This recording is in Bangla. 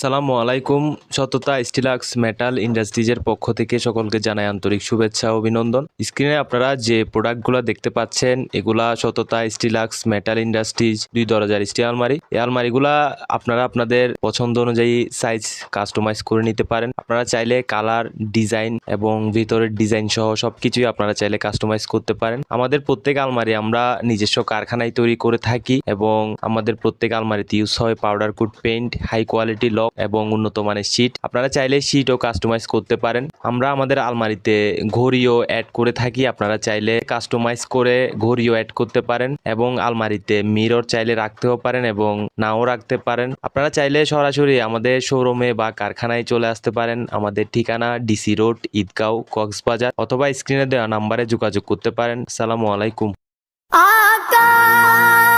আসসালামু আলাইকুম। সততা, স্টিলাক্স, মেটাল ইন্ডাস্ট্রিজের পক্ষ থেকে সকলকে জানাই আন্তরিক শুভেচ্ছা অভিনন্দন। স্ক্রিনে আপনারা যে প্রোডাক্টগুলো দেখতে পাচ্ছেন, এগুলা সততা, স্টিলাক্স, মেটাল ইন্ডাস্ট্রিজ, দুই দরজার স্টিল আলমারি। এই আলমারিগুলা আপনারা আপনাদের পছন্দ অনুযায়ী সাইজ কাস্টমাইজ করে নিতে পারেন। আপনারা চাইলে কালার ডিজাইন এবং ভিতরের ডিজাইন সহ সব কিছুই আপনারা চাইলে কাস্টমাইজ করতে পারেন। আমাদের প্রত্যেক আলমারি আমরা নিজস্ব কারখানায় তৈরি করে থাকি এবং আমাদের প্রত্যেক আলমারিতে ইউজ হয় powder coat paint high quality lock এবং উন্নত মানের শীট আপনারা চাইলে শীটও কাস্টমাইজ করতে পারেন। আমরা আমাদের আলমারিতে ঘড়িও অ্যাড করে থাকি। আপনারা চাইলে কাস্টমাইজ করে ঘড়িও অ্যাড করতে পারেন এবং আলমারিতে মিরর চাইলে রাখতেও পারেন এবং নাও রাখতে পারেন। আপনারা চাইলে সরাসরি আমাদের শোরুমে বা কারখানায় চলে আসতে পারেন। আমাদের ঠিকানা ডিসি রোড ঈদগাঁও, কক্সবাজার অথবা স্ক্রিনে দেওয়া নাম্বারে যোগাযোগ করতে পারেন। সালামু আলাইকুম। আকাশ